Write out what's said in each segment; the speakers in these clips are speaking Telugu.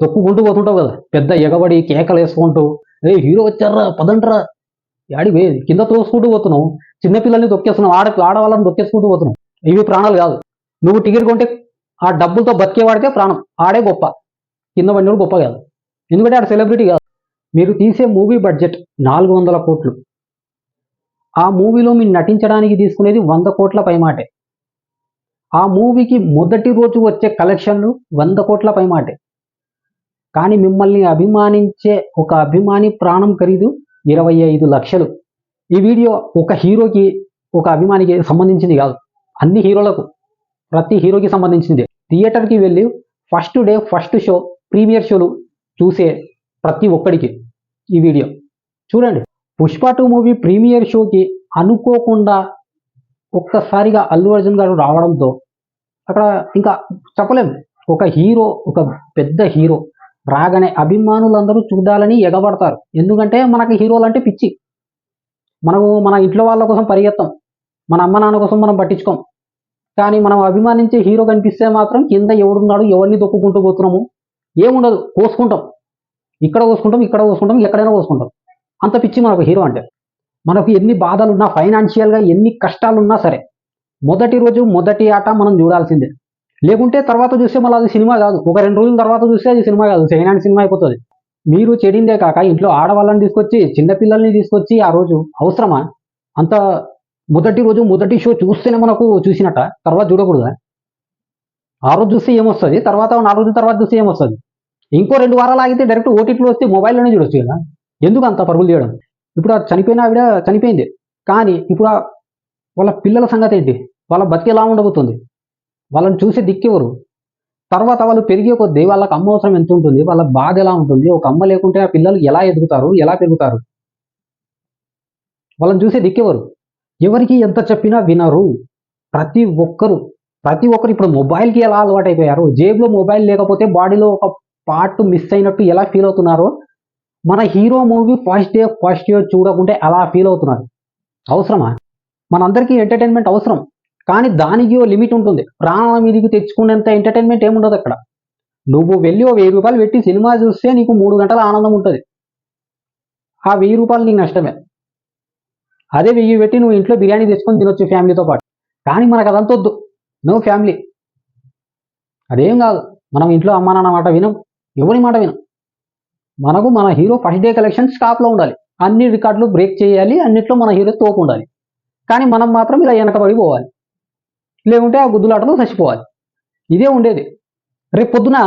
తొక్కుకుంటూ పోతుంటావు కదా. పెద్ద ఎగబడి కేకలు వేసుకుంటూ ఏ హీరో వచ్చారా పదంటరా యాడి పోయేది కింద తోసుకుంటూ పోతున్నావు. చిన్నపిల్లల్ని తొక్కేస్తున్నావు. ఆడ ఆడవాళ్ళని తొక్కేసుకుంటూ పోతున్నావు. ఇవి ప్రాణాలు కాదు. నువ్వు టికెట్ కొంటే ఆ డబ్బులతో బతికేవాడితే ప్రాణం. ఆడే గొప్ప. కింద పడినోడు గొప్ప కాదు. ఎందుకంటే ఆడ సెలబ్రిటీ కాదు. మీరు తీసే మూవీ బడ్జెట్ నాలుగు వందల కోట్లు. ఆ మూవీలో మీరు నటించడానికి తీసుకునేది వంద కోట్ల పైమాటే ఆ మూవీకి మొదటి రోజు వచ్చే కలెక్షన్లు వంద కోట్ల పైమాటే కానీ మిమ్మల్ని అభిమానించే ఒక అభిమాని ప్రాణం ఖరీదు ఇరవై ఐదు లక్షలు. ఈ వీడియో ఒక హీరోకి ఒక అభిమానికి సంబంధించింది కాదు. అన్ని హీరోలకు ప్రతి హీరోకి సంబంధించింది. థియేటర్కి వెళ్ళి first day first show premiere షోలు చూసే ప్రతి ఒక్కడికి ఈ వీడియో. చూడండి. పుష్ప టూ మూవీ ప్రీమియర్ షోకి అనుకోకుండా ఒక్కసారిగా అల్లు అర్జున్ గారు రావడంతో అక్కడ ఇంకా చెప్పలేం. ఒక హీరో ఒక పెద్ద హీరో రాగానే అభిమానులందరూ చూడాలని ఎగబడతారు. ఎందుకంటే మనకి హీరోలు అంటే పిచ్చి. మనము మన ఇంట్లో వాళ్ళ కోసం పరిగెత్తాం. మన అమ్మ నాన్న కోసం మనం పట్టించుకోం. కానీ మనం అభిమానించే హీరో కనిపిస్తే మాత్రం కింద ఎవడున్నాడు ఎవరిని దొక్కుకుంటూ పోతున్నాము? ఏముండదు కోసుకుంటాం. ఇక్కడ కోసుకుంటాం ఇక్కడ కోసుకుంటాం ఎక్కడైనా కోసుకుంటాం. అంత పిచ్చి మనకు హీరో అంటే. మనకు ఎన్ని బాధలున్నా ఫైనాన్షియల్గా ఎన్ని కష్టాలు ఉన్నా సరే మొదటి రోజు మొదటి ఆట మనం చూడాల్సిందే. లేకుంటే తర్వాత చూస్తే మళ్ళీ అది సినిమా కాదు. ఒక రెండు రోజుల తర్వాత చూస్తే అది సినిమా కాదు. సెకండ్ హ్యాండ్ సినిమా అయిపోతుంది. మీరు చెడిందే కాక ఇంట్లో ఆడవాళ్ళని తీసుకొచ్చి చిన్నపిల్లల్ని తీసుకొచ్చి ఆ రోజు అవసరమా? అంత మొదటి రోజు మొదటి షో చూస్తేనే మనకు చూసినట్ట. తర్వాత చూడకూడదా? ఆ రోజు చూస్తే ఏమొస్తుంది? తర్వాత నాలుగు రోజుల తర్వాత చూస్తే ఏమొస్తుంది? ఇంకో రెండు వారాలు ఆగితే డైరెక్ట్ ఓటీటీలో వస్తే మొబైల్లోనే చూడొచ్చు కదా? ఎందుకు అంత పరుగులు చేయడం ఇప్పుడు ఆ చనిపోయిన ఆవిడ చనిపోయింది. కానీ ఇప్పుడు వాళ్ళ పిల్లల సంగతి ఏంటి? వాళ్ళ బతికి ఎలా ఉండబోతుంది? వాళ్ళని చూసి దిక్కెవరు తర్వాత వాళ్ళు పెరిగే కొద్దీ వాళ్ళకి అమ్మ అవసరం ఎంత ఉంటుంది? వాళ్ళ బాధ ఎలా ఉంటుంది? ఒక అమ్మ లేకుంటే ఆ పిల్లలు ఎలా ఎదుగుతారు? ఎలా పెరుగుతారు? వాళ్ళని చూసే దిక్కెవరు ఎవరికి ఎంత చెప్పినా వినరు. ప్రతి ఒక్కరు ప్రతి ఒక్కరు ఇప్పుడు మొబైల్కి ఎలా అలవాటు అయిపోయారు జేబులో మొబైల్ లేకపోతే బాడీలో ఒక పార్ట్ మిస్ అయినట్టు ఎలా ఫీల్ అవుతున్నారో? మన hero movie first day first day చూడకుంటే అలా ఫీల్ అవుతున్నారు. అవసరమా? మనందరికీ ఎంటర్టైన్మెంట్ అవసరం. కానీ దానికి ఓ లిమిట్ ఉంటుంది. ప్రాణం మీదికి తెచ్చుకునేంత ఎంటర్టైన్మెంట్ ఏముండదు అక్కడ. నువ్వు వెళ్ళి ఓ వెయ్యి రూపాయలు పెట్టి సినిమా చూస్తే నీకు మూడు గంటల ఆనందం ఉంటుంది. ఆ వెయ్యి రూపాయలు నీకు నష్టమే. అదే వెయ్యి పెట్టి నువ్వు ఇంట్లో బిర్యానీ తెచ్చుకొని తినొచ్చు ఫ్యామిలీతో పాటు. కానీ మనకు అదంతా వద్దు. No family. అదేం కాదు. మనం ఇంట్లో అమ్మ నాన్న మాట వినం. ఎవరి మాట వినం. మనకు మన హీరో ఫస్ట్ డే కలెక్షన్ స్టాప్లో ఉండాలి. అన్ని రికార్డులు బ్రేక్ చేయాలి. అన్నిట్లో మన హీరో తోపు ఉండాలి. కానీ మనం మాత్రం ఇలా వెనకబడి పోవాలి. లేకుంటే ఆ గుద్దులాటలో చచ్చిపోవాలి. ఇదే ఉండేది. రేపు పొద్దున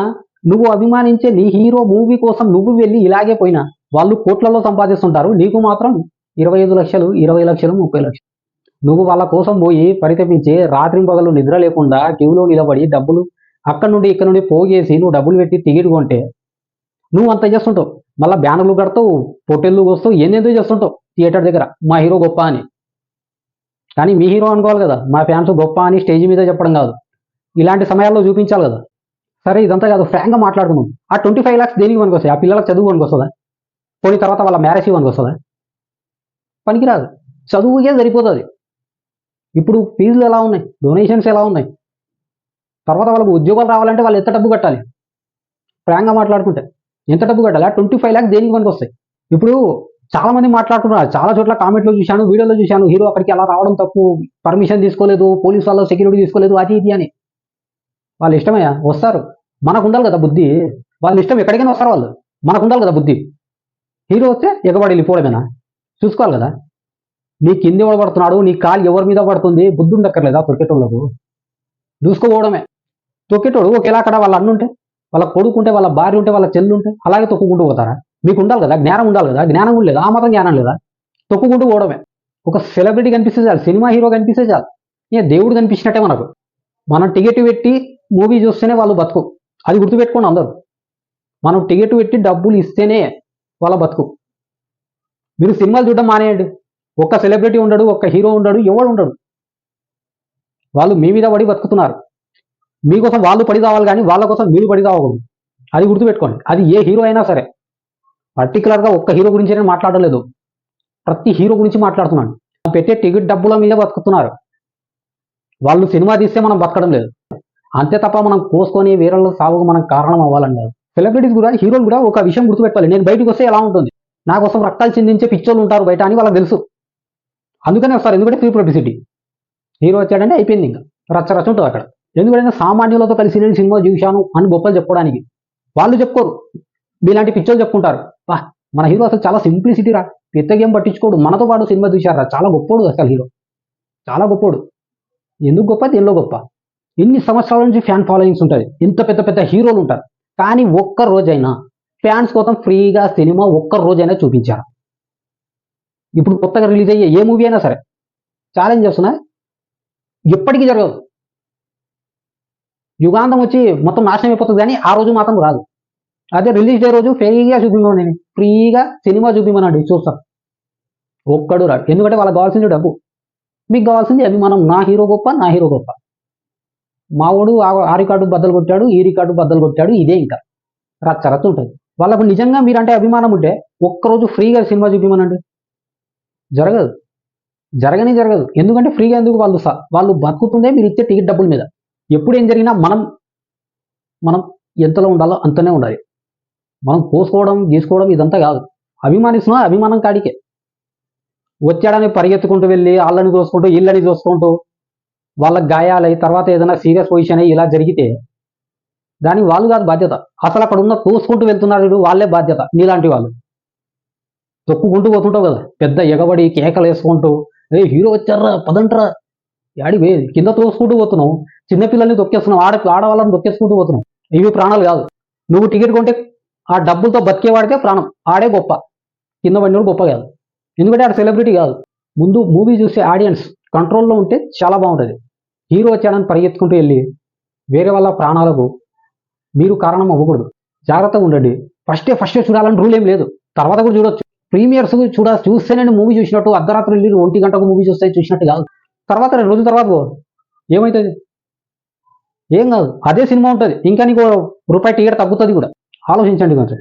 నువ్వు అభిమానించే నీ హీరో మూవీ కోసం నువ్వు వెళ్ళి ఇలాగే పోయినా వాళ్ళు కోట్లలో సంపాదిస్తుంటారు. నీకు మాత్రం ఇరవై ఐదు లక్షలు ఇరవై లక్షలు ముప్పై లక్షలు. నువ్వు వాళ్ళ కోసం పోయి పరితపించి రాత్రి పగలు నిద్ర లేకుండా క్యూలో నిలబడి డబ్బులు అక్కడ నుండి ఇక్కడ నుండి పోగేసి నువ్వు డబ్బులు పెట్టి టికెట్ కొంటే నువ్వు అంత చేస్తుంటావు. మళ్ళీ బ్యానర్లు కడతావు పొట్టెళ్ళు వస్తావు ఏందేందో చేస్తుంటావు? థియేటర్ దగ్గర. మా హీరో గొప్ప అని. కానీ మీ హీరో అనుకోవాలి కదా. మా ఫ్యాన్స్ గొప్ప అని స్టేజ్ మీద చెప్పడం కాదు. ఇలాంటి సమయాల్లో చూపించాలి కదా. సరే ఇదంతా కాదు ఫ్రాంక్గా మాట్లాడుకున్నాం ఆ ట్వంటీ ఫైవ్ ల్యాక్స్ దేనికి పనికొస్తాయి? ఆ పిల్లలకు చదువు పనికొస్తుందా? పోయిన తర్వాత వాళ్ళ మ్యారేజ్ పనికొస్తుందా? పనికిరాదు. చదువుకే సరిపోతుంది. ఇప్పుడు ఫీజులు ఎలా ఉన్నాయి? డొనేషన్స్ ఎలా ఉన్నాయి? తర్వాత వాళ్ళకు ఉద్యోగాలు రావాలంటే వాళ్ళు ఎంత డబ్బు కట్టాలి? ఫ్రాంక్గా మాట్లాడుకుంటే. ఎంత డబ్బు కట్టాలి? ఆ ట్వంటీ ఫైవ్ ల్యాక్స్ దేనికి పనికొస్తాయి? ఇప్పుడు చాలా మంది మాట్లాడుతున్నారు చాలా చోట్ల కామెంట్లో చూశాను వీడియోలో చూశాను. హీరో అక్కడికి అలా రావడం తప్పు పర్మిషన్ తీసుకోలేదు పోలీస్ వాళ్ళు సెక్యూరిటీ తీసుకోలేదు అది ఇది అని. వాళ్ళ ఇష్టమయ్యా వస్తారు. మనకు ఉండాలి కదా బుద్ధి. వాళ్ళ ఇష్టం ఎక్కడికైనా వస్తారు వాళ్ళు. మనకు ఉండాలి కదా బుద్ధి. హీరో వస్తే ఎగబడి వెళ్ళిపోవడమేనా? చూసుకోవాలి కదా. నీ కింది ఎవడు పడుతున్నాడు? నీ కాలు ఎవరి మీద పడుతుంది? బుద్ధి ఉండక్కర్లేదా తొక్కేటోళ్ళకు? చూసుకోపోవడమే తొక్కేటోడు ఒకేలా అక్కడ వాళ్ళ అన్నుంటే వాళ్ళ కొడుకుంటే వాళ్ళ భార్య ఉంటే వాళ్ళ చెల్లు ఉంటే అలాగే తొక్కుకుంటూ పోతారా? మీకు ఉండాలి కదా? జ్ఞానం ఉండాలి కదా? జ్ఞానం కూడా లేదు? ఆ మాత్రం జ్ఞానం లేదా? తొక్కుకుంటూ పోవడమే. ఒక సెలబ్రిటీ కనిపిస్తే చాలు సినిమా హీరో కనిపిస్తే చాలు. ఏ దేవుడు కనిపించినట్టే మనకు. మనం టికెట్ పెట్టి మూవీ చూస్తేనే వాళ్ళు బతుకు. అది గుర్తుపెట్టుకోండి అందరూ. మనం టికెట్ పెట్టి డబ్బులు ఇస్తేనే వాళ్ళ బతుకు. మీరు సినిమాలు చూడడం మానేయండి. ఒక్క సెలబ్రిటీ ఉండడు ఒక్క హీరో ఉండడు ఎవడు ఉండడు. వాళ్ళు మీ మీద పడి బతుకుతున్నారు. మీకోసం వాళ్ళు పడి కావాలి కానీ వాళ్ళ కోసం మీరు పడి కావకూడదు అది గుర్తుపెట్టుకోండి. అది ఏ హీరో అయినా సరే. పర్టికులర్గా ఒక్క హీరో గురించి నేను మాట్లాడలేదు. ప్రతి హీరో గురించి మాట్లాడుతున్నాను. పెట్టే టికెట్ డబ్బుల మీద బతుకుతున్నారు. వాళ్ళు సినిమా తీస్తే మనం బతకడం లేదు. అంతే తప్ప మనం కోసుకొని వేరే సాగుకు మనం కారణం అవ్వాలని కాదు సెలబ్రిటీస్ కూడా హీరోలు కూడా ఒక విషయం గుర్తుపెట్టుకోవాలి. నేను బయటకు వస్తే ఎలా ఉంటుంది? నా కోసం రక్తాలు చిందించే పిచ్చోళ్ళు ఉంటారు బయట అని వాళ్ళకి తెలుసు. అందుకనే వస్తారు ఎందుకంటే ఫ్రీ పబ్లిసిటీ హీరో వచ్చాడంటే అయిపోయింది ఇంకా. రచ్చ రచ్చ ఉంటుంది అక్కడ. ఎందుకంటే సామాన్యులతో కలిసి నేను సినిమా చూశాను అని గొప్పలు చెప్పుకోవడానికి. వాళ్ళు చెప్పుకోరు. మీలాంటి పిక్చర్లు చెప్పుకుంటారు. వా మన హీరో అసలు చాలా సింప్లిసిటీ రా. పెద్దగేం పట్టించుకోడు. మనతో పాటు సినిమా చూశారా చాలా గొప్పోడు అసలు హీరో. చాలా గొప్పోడు. ఎందుకు గొప్ప? దేనిలో గొప్ప? ఎన్ని సంవత్సరాల నుంచి ఫ్యాన్ ఫాలోయింగ్స్ ఉంటుంది ఇంత పెద్ద పెద్ద హీరోలు ఉంటారు. కానీ ఒక్క రోజైనా ఫ్యాన్స్ కోసం ఫ్రీగా సినిమా ఒక్క రోజైనా చూపించారు. ఇప్పుడు కొత్తగా రిలీజ్ అయ్యే ఏ మూవీ అయినా సరే. ఛాలెంజ్ చేస్తున్నా. ఎప్పటికీ జరగదు. యుగాంతం వచ్చి మొత్తం నాశనం అయిపోతుంది కానీ ఆ రోజు మాత్రం రాదు. అదే రిలీజ్ డే రోజు ఫ్రీగా చూపించండి ఫ్రీగా సినిమా చూపించమన్నాడు చూస్తాను ఒక్కడు రాడు ఎందుకంటే వాళ్ళకి కావాల్సింది డబ్బు మీకు కావాల్సింది అభిమానం నా హీరో గొప్ప నా హీరో గొప్ప. మావుడు ఆ- రికార్డు బద్దలు కొట్టాడు ఈ రికార్డు బద్దలు కొట్టాడు ఇదే ఇంకా. రచ్చ రచ్చ ఉంటుంది. వాళ్ళకు నిజంగా మీరంటే అభిమానం ఉంటే ఒక్కరోజు ఫ్రీగా సినిమా చూపించమనండి. జరగదు. జరగని జరగదు. ఎందుకంటే ఫ్రీగా ఎందుకు వాళ్ళు స- వాళ్ళు బతుకుతుందే మీరు ఇచ్చే టికెట్ డబ్బుల మీద. ఎప్పుడు ఏం జరిగినా మనం మనం ఎంతలో ఉండాలో అంతనే ఉండాలి. మనం పోసుకోవడం గీసుకోవడం ఇదంతా కాదు. అభిమానిస్తున్నా అభిమానం కాడికే. వచ్చాడని పరిగెత్తుకుంటూ వెళ్ళి వాళ్ళని చూసుకుంటూ ఇళ్ళని చూసుకుంటూ వాళ్ళకి గాయాలై తర్వాత ఏదైనా సీరియస్ పొజిషన్ అయ్యి ఇలా జరిగితే దానికి వాళ్ళు కాదు బాధ్యత. అసలు అక్కడ ఉన్న తోసుకుంటూ వెళ్తున్నారు వాళ్ళే బాధ్యత నీలాంటి వాళ్ళు. తొక్కుకుంటూ పోతుంటావు కదా పెద్ద ఎగబడి కేకలు వేసుకుంటూ ఏ హీరో వచ్చారా పదంట్రా యాడి పోయేది కింద తోసుకుంటూ పోతున్నావు చిన్నపిల్లల్ని తొక్కేస్తున్నావు ఆడ ఆడవాళ్ళని తొక్కేసుకుంటూ పోతున్నావు. ఇవి ప్రాణాలు కాదు. నువ్వు టికెట్ కొంటే ఆ డబ్బులతో బతికేవాడికే ప్రాణం. ఆడే గొప్ప. కింద పడినోడు గొప్ప కాదు. ఎందుకంటే ఆడ సెలబ్రిటీ కాదు. ముందు మూవీ చూసే ఆడియన్స్ కంట్రోల్లో ఉంటే చాలా బాగుంటుంది. హీరో వచ్చాడని పరిగెత్తుకుంటూ వెళ్ళి వేరే వాళ్ళ ప్రాణాలకు మీరు కారణం అవ్వకూడదు. జాగ్రత్తగా ఉండండి. ఫస్టే ఫస్టే చూడాలని రూల్ ఏం లేదు. తర్వాత కూడా చూడొచ్చు. ప్రీమియర్స్ చూడ చూస్తేనే మూవీ చూసినట్టు అర్ధరాత్రి వెళ్ళి ఒంటి గంటకు మూవీ చూస్తే చూసినట్టు కాదు. తర్వాత రెండు రోజుల తర్వాత ఏమవుతుంది ఏం కాదు. అదే సినిమా ఉంటుంది. ఇంకా నీకు రూపాయి టికెట్ తగ్గుతుంది కూడా. ఆలోచించండి కొంచెం